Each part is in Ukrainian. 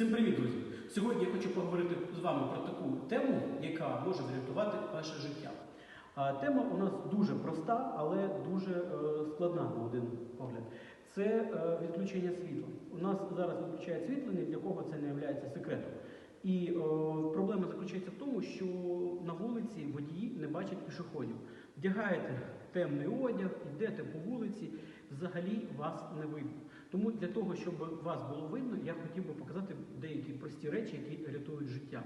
Всім привіт, друзі! Сьогодні я хочу поговорити з вами про таку тему, яка може врятувати ваше життя. Тема у нас дуже проста, але дуже е, складна на один погляд. Це е, відключення світла. У нас зараз відключають світло, ні для кого це не є секретом. І е, проблема заключається в тому, що на вулиці водії не бачать пішоходів. Вдягаєте темний одяг, йдете по вулиці, взагалі вас не видно. Тому для того, щоб вас було видно, я хотів би показати деякі прості речі, які рятують життя.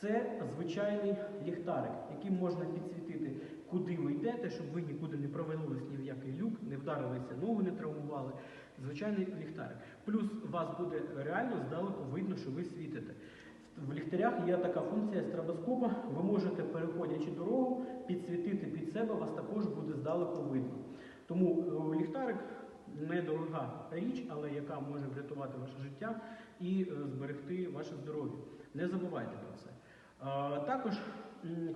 Це звичайний ліхтарик, яким можна підсвітити, куди ви йдете, щоб ви нікуди не провалились ні в який люк, не вдарилися, ногу не травмували. Звичайний ліхтарик. Плюс вас буде реально здалеку видно, що ви світите. В ліхтарях є така функція стробоскопа. Ви можете, переходячи дорогу, підсвітити під себе, вас також буде здалеку видно. Тому е, ліхтарик недорога річ, але яка може врятувати ваше життя і е, зберегти ваше здоров'я. Не забувайте про це. Також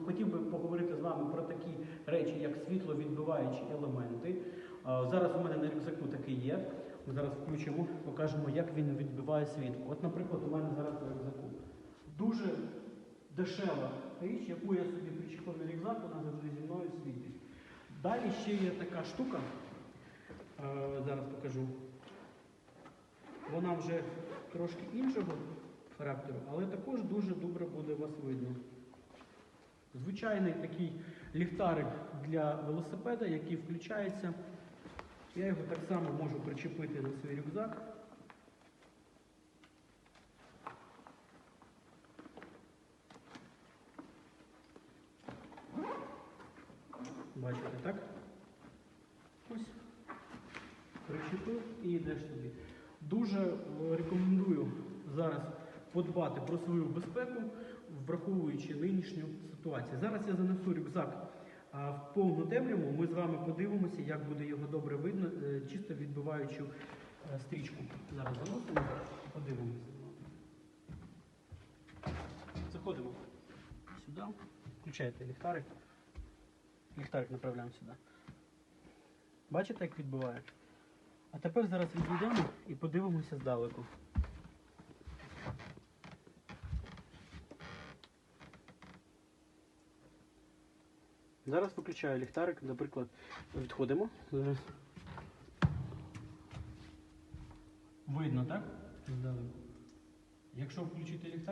хотів би поговорити з вами про такі речі, як світловідбиваючі елементи. Зараз у мене на рюкзаку такий є. Ми зараз включимо, покажемо, як він відбиває світло. От, наприклад, у мене зараз на рюкзаку. Дуже дешева річ, яку я собі причепив на рюкзак, вона завжди зі мною світить. Далі ще є така штука. Зараз покажу. Вона вже трошки іншого характеру, але також дуже добре буде вас видно. Звичайний такий ліхтарик для велосипеда, який включається. Я його так само можу причепити на свій рюкзак. Бачите, так? Причепив і йдеш собі. Дуже е, рекомендую зараз подбати про свою безпеку, враховуючи нинішню ситуацію. Зараз я занесу рюкзак в повну темряву. Ми з вами подивимося, як буде його добре видно, е, чисто відбиваючи е, стрічку. Зараз заносимо, подивимося. Заходимо сюди, включаєте ліхтарик. Ліхтарик направляємо сюди. Бачите, як відбиває? А тепер зараз відійдемо і подивимося здалеку. Зараз виключаю ліхтарик, наприклад, відходимо. Зараз. Видно, так? Здалеку. Якщо включити ліхтарик.